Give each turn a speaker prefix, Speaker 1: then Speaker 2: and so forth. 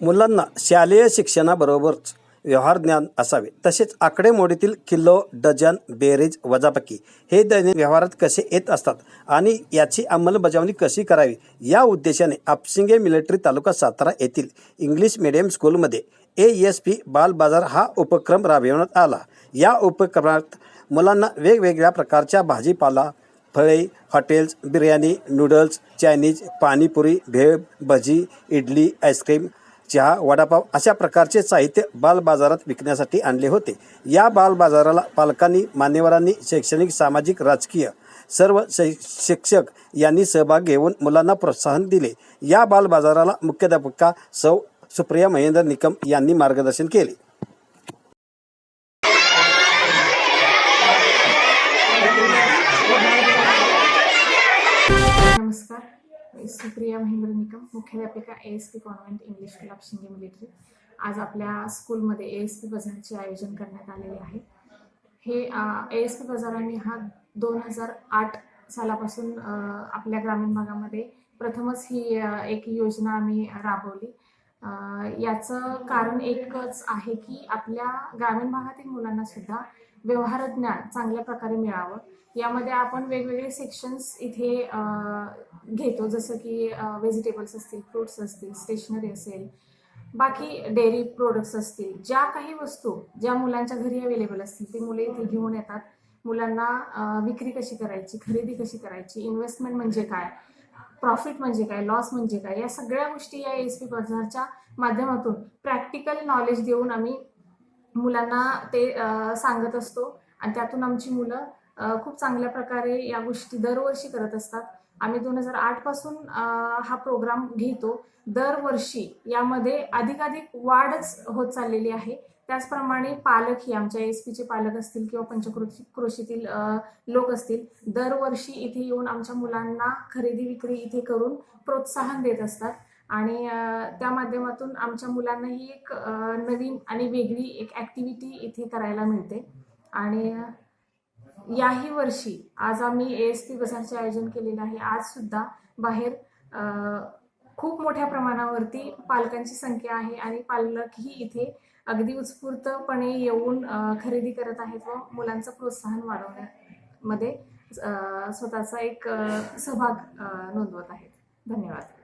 Speaker 1: मुलांना शालेय शिक्षणाबरोबरच व्यवहार ज्ञान असावे. तसेच आकडेमोडीतील किलो डझन बेरीज वजापकी हे दैनिक व्यवहारात कसे येत असतात आणि याची अंमलबजावणी कशी करावी? या उद्देशाने आपसिंगे मिलिटरी तालुका सातारा येथील इंग्लिश मिडियम स्कूलमध्ये ए एस पी बाल बाजार हा उपक्रम राबविण्यात आला. या उपक्रमात मुलांना वेगवेगळ्या प्रकारच्या भाजीपाला फळे hotels biryani noodles Chinese panipuri bhel bhaji idli ice cream चहा वडापाव अशा प्रकारचे साहित्य बालबाजारात विकण्यासाठी आणले होते. या बालबाजाराला पालकांनी मान्यवरांनी शैक्षणिक सामाजिक राजकीय सर्व शै शिक्षक यांनी सहभाग घेऊन मुलांना प्रोत्साहन दिले. या बालबाजाराला मुख्याध्यापिका सौ सुप्रिया महेंद्र निकम यांनी मार्गदर्शन केले.
Speaker 2: नमस्कार. सुप्रिया महेंद्र निकम मुख्याध्यापिका A S P convent English club Shinge military आज आपल्या स्कूलमध्ये ए एस पी बाजाराचे आयोजन करण्यात आलेले आहे. हे ए एस पी बाजार आम्ही हा दोन हजार आठ सालापासून आपल्या ग्रामीण भागामध्ये प्रथमच ही एक योजना आम्ही राबवली. याचं कारण एकच आहे की आपल्या ग्रामीण भागातील मुलांना सुद्धा व्यवहार ज्ञान चांगल्या प्रकारे मिळावं. यामध्ये आपण वेगवेगळे सेक्शन्स इथे घेतो. जसं की व्हेजिटेबल्स असतील फ्रुट्स असतील स्टेशनरी असेल. बाकी डेअरी प्रोडक्ट्स असतील. ज्या काही वस्तू ज्या मुलांच्या घरी अवेलेबल असतील ते मुले इथे घेऊन येतात. मुलांना विक्री कशी करायची खरेदी कशी करायची इन्व्हेस्टमेंट म्हणजे काय प्रॉफिट म्हणजे काय लॉस म्हणजे काय या सगळ्या गोष्टी या एस पी बाजारच्या माध्यमातून प्रॅक्टिकल नॉलेज देऊन आम्ही मुलांना ते सांगत असतो. आणि त्यातून आमची मुलं खूप चांगल्या प्रकारे या गोष्टी दरवर्षी करत असतात. आम्ही दोन हजार आठपासून हा प्रोग्राम घेतो. दरवर्षी यामध्ये अधिकाधिक वाढच होत चाललेली आहे. त्याचप्रमाणे पालक ही आमच्या एस पीचे पालक असतील किंवा पंचकृषी कृषीतील लोक असतील दरवर्षी इथे येऊन आमच्या मुलांना खरेदी विक्री इथे करून प्रोत्साहन देत असतात. आणि त्या माध्यमातून आमच्या मुलांना ही एक नवीन आणि वेगळी एक ॲक्टिव्हिटी इथे करायला मिळते. आणि याही वर्षी आज आम्ही ए एस पी बसारचे आयोजन केलेलं आहे. आज सुद्धा बाहेर खूप मोठ्या प्रमाणावरती पालकांची संख्या आहे आणि पालकही इथे अगदी उत्स्फूर्तपणे येऊन खरेदी करत आहेत व मुलांचं प्रोत्साहन वाढवण्यामध्ये स्वतःचा एक सहभाग नोंदवत आहेत. धन्यवाद.